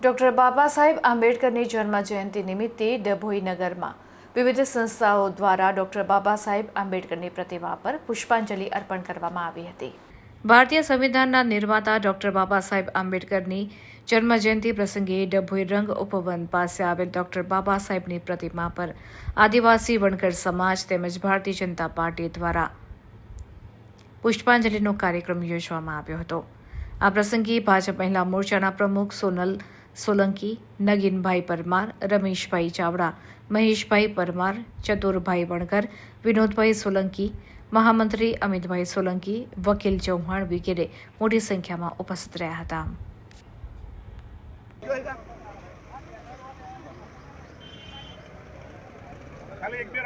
Doctor Baba Saheb આંબેડકરની જન્મ જયંતિ નિમિત્તે ડભોઈ નગરમાં વિવિધ સંસ્થાઓ દ્વારા ડૉક્ટર બાબા સાહેબ આંબેડકરની પ્રતિમા પર પુષ્પાંજલિ અર્પણ કરવામાં આવી હતી. ભારતીય સંવિધાનના નિર્માતા ડૉક્ટર બાબા સાહેબ આંબેડકરની જન્મજયંતિ પ્રસંગે ડભોઈ રંગ ઉપવન પાસે આવેલ ડૉક્ટર બાબા સાહેબની પ્રતિમા પર આદિવાસી વણકર સમાજ તેમજ ભારતીય જનતા પાર્ટી દ્વારા પુષ્પાંજલિનો કાર્યક્રમ યોજવામાં આવ્યો હતો. આ પ્રસંગે ભાજપ મહિલા મોરચાના પ્રમુખ સોનલ સોલંકી નગીનભાઈ પરમાર રમેશભાઈ ચાવડા મહેશભાઈ પરમાર ચતુરભાઈ વણકર વિનોદભાઈ સોલંકી મહામંત્રી અમિતભાઈ સોલંકી વકીલ ચૌહાણ વગેરે મોટી સંખ્યામાં ઉપસ્થિત રહ્યા હતા ખાલી એક બે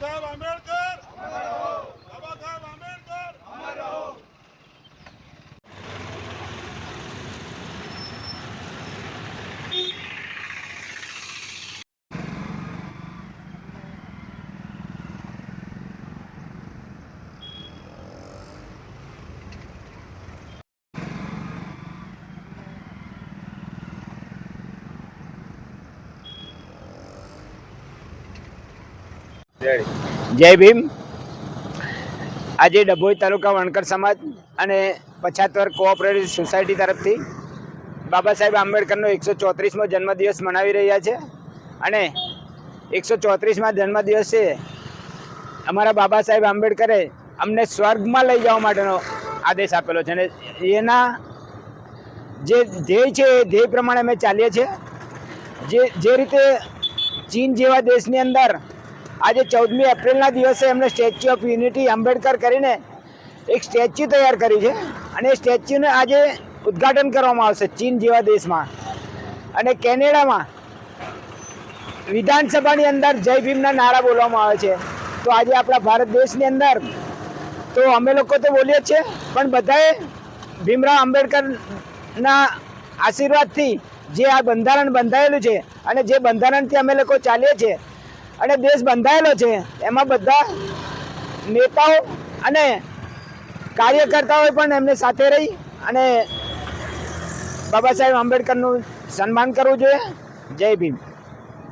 ಸಾಬ್ ಅಂಬೇಡ್ಕರ್ જય ભીમ. આજે ડભોઈ તાલુકા વણકર સમાજ અને પછાત વર્ગ કોઓપરેટિવ સોસાયટી તરફથી બાબા સાહેબ આંબેડકરનો એકસો ચોત્રીસમો જન્મદિવસ મનાવી રહ્યા છે અને એકસો ચોત્રીસમાં જન્મદિવસે અમારા બાબા સાહેબ આંબેડકરે અમને સ્વર્ગમાં લઈ જવા માટેનો આદેશ આપેલો છે અને એના જે ધ્યેય છે એ ધ્યેય પ્રમાણે અમે ચાલીએ છીએ. જે જે રીતે ચીન જેવા દેશની અંદર આજે ચૌદમી એપ્રિલના દિવસે એમણે સ્ટેચ્યુ ઓફ યુનિટી આંબેડકર કરીને એક સ્ટેચ્યુ તૈયાર કરી છે. અને એ સ્ટેચ્યુને આજે ઉદ્ઘાટન કરવામાં આવશે ચીન જેવા દેશમાં. અને કેનેડામાં વિધાનસભાની અંદર જય ભીમના નારા બોલવામાં આવે છે. તો આજે આપણા ભારત દેશની અંદર તો અમે લોકો તો બોલીએ છીએ, પણ બધાએ ભીમરાવ આંબેડકરના આશીર્વાદથી જે આ બંધારણ બંધાયેલું છે અને જે બંધારણથી અમે લોકો ચાલીએ છીએ અને દેશ બંધાયેલો છે. એમાં બધા નેતાઓ અને કાર્યકર્તાઓએ પણ એમને સાથે રહી અને બાબા સાહેબ આંબેડકરનું સન્માન કરવું જોઈએ. જય ભીમ.